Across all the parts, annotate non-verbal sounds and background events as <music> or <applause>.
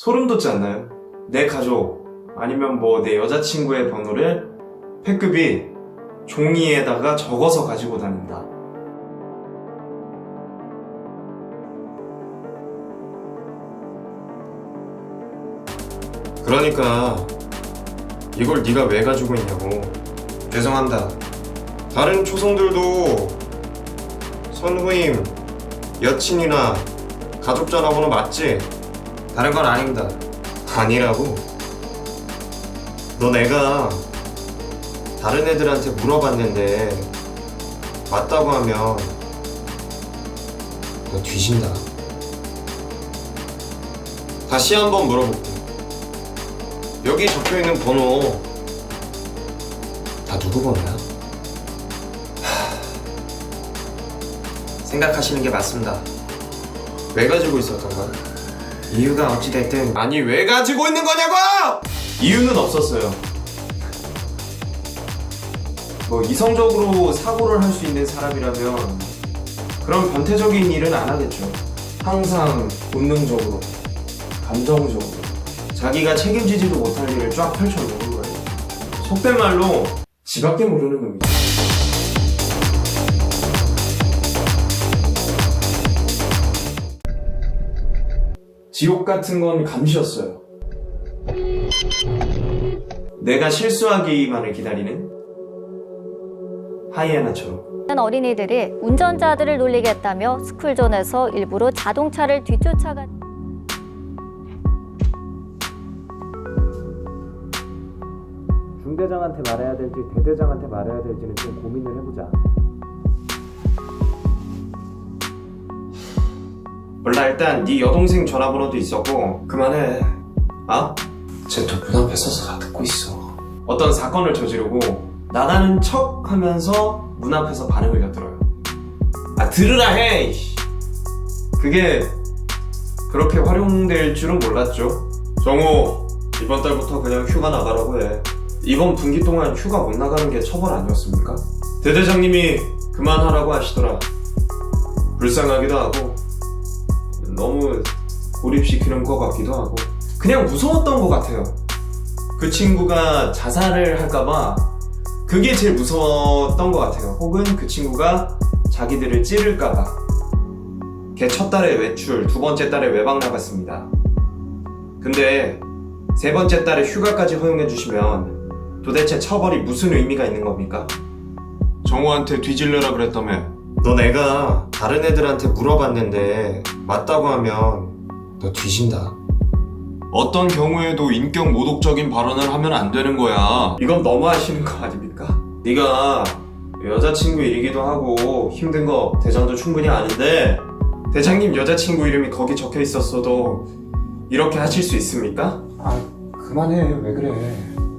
소름 돋지 않나요? 내 가족 아니면 뭐 내 여자친구의 번호를 패급이 종이에다가 적어서 가지고 다닌다. 그러니까 이걸 네가 왜 가지고 있냐고. 죄송합니다. 다른 초성들도 선후임, 여친이나 가족 전화번호 맞지? 다른 건 아닙니다. 아니라고? 너 내가 다른 애들한테 물어봤는데 맞다고 하면 너 뒤진다. 다시 한 번 물어볼게. 여기 적혀 있는 번호 다 누구 번호야? <sighs> 생각하시는 게 맞습니다. 왜 가지고 있었던 거야? 이유가 어찌됐든 아니 왜 가지고 있는 거냐고! 이유는 없었어요. 뭐 이성적으로 사고를 할 수 있는 사람이라면 그런 변태적인 일은 안 하겠죠. 항상 본능적으로, 감정적으로 자기가 책임지지도 못할 일을 쫙 펼쳐놓은 거예요. 속된 말로 지 밖에 모르는 놈이죠. 지옥 같은 건 감시였어요. 내가 실수하기만을 기다리는 하이에나처럼. 어린이들이 운전자들을 놀리겠다며 스쿨존에서 일부러 자동차를 뒤쫓아간 중대장한테 말해야 될지 대대장한테 말해야 될지는 좀 고민을 해보자. 몰라 일단 네 여동생 전화번호도 있었고 그만해. 아? 쟤또 문 앞에 서서 다 듣고 있어. 어떤 사건을 저지르고 나가는 척 하면서 문 앞에서 반응을 엿들어요. 아 들으라 해. 그게 그렇게 활용될 줄은 몰랐죠. 정우 이번 달부터 그냥 휴가 나가라고 해. 이번 분기 동안 휴가 못 나가는 게 처벌 아니었습니까? 대대장님이 그만하라고 하시더라. 불쌍하기도 하고 너무 고립시키는 것 같기도 하고 그냥 무서웠던 것 같아요. 그 친구가 자살을 할까봐 그게 제일 무서웠던 것 같아요. 혹은 그 친구가 자기들을 찌를까봐. 걔 첫 달에 외출, 두 번째 달에 외박 나갔습니다. 근데 세 번째 달에 휴가까지 허용해 주시면 도대체 처벌이 무슨 의미가 있는 겁니까? 정우한테 뒤질려라 그랬다며. 너 내가 다른 애들한테 물어봤는데 맞다고 하면 너 뒤진다. 어떤 경우에도 인격 모독적인 발언을 하면 안 되는 거야. 이건 너무 하시는 거 아닙니까? 네가 여자친구 일이기도 하고 힘든 거 대장도 충분히 아는데 대장님 여자친구 이름이 거기 적혀 있었어도 이렇게 하실 수 있습니까? 아 그만해 왜 그래?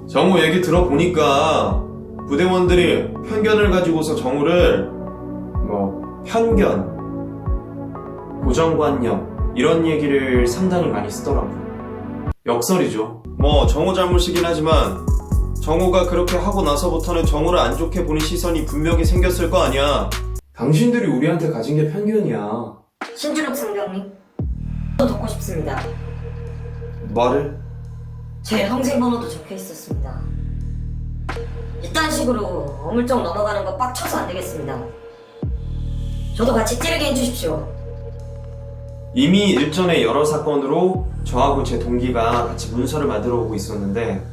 정우 얘기 들어보니까 부대원들이 편견을 가지고서 정우를 뭐 편견, 고정관념 이런 얘기를 상당히 많이 쓰더라고요. 역설이죠. 뭐 정우 잘못이긴 하지만 정우가 그렇게 하고 나서부터는 정우를 안 좋게 보는 시선이 분명히 생겼을 거 아니야. 당신들이 우리한테 가진 게 편견이야. 신준욱 상병님 또 듣고 싶습니다. 말을? 제 형생 번호도 적혀 있었습니다. 이딴 식으로 어물쩍 넘어가는 거 빡쳐서 안 되겠습니다. 저도 같이 찌르게 해주십시오. 이미 일전에 여러 사건으로 저하고 제 동기가 같이 문서를 만들어 오고 있었는데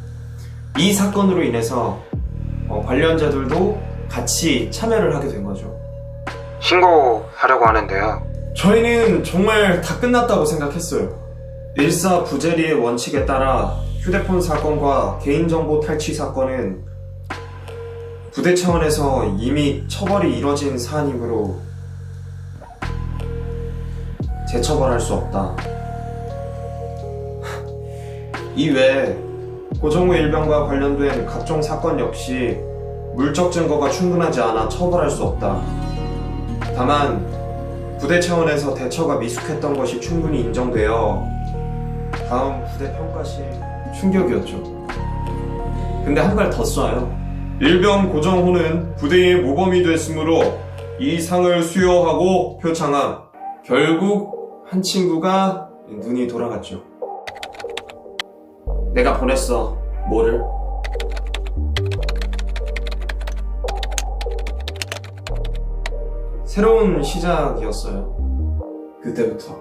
이 사건으로 인해서 어, 관련자들도 같이 참여를 하게 된 거죠. 신고하려고 하는데요. 저희는 정말 다 끝났다고 생각했어요. 일사 부재리의 원칙에 따라 휴대폰 사건과 개인정보 탈취 사건은 부대 차원에서 이미 처벌이 이뤄진 사안이므로 재처벌할 수 없다. 이외에 고정우 일병과 관련된 각종 사건 역시 물적 증거가 충분하지 않아 처벌할 수 없다. 다만 부대 차원에서 대처가 미숙했던 것이 충분히 인정되어 다음 부대 평가 시 충격이었죠. 근데 한 발 더 쏴요. 일병 고정호는 부대의 모범이 됐으므로 이 상을 수여하고 표창함. 결국 한 친구가 눈이 돌아갔죠. 내가 보냈어. 뭐를? 새로운 시작이었어요. 그때부터.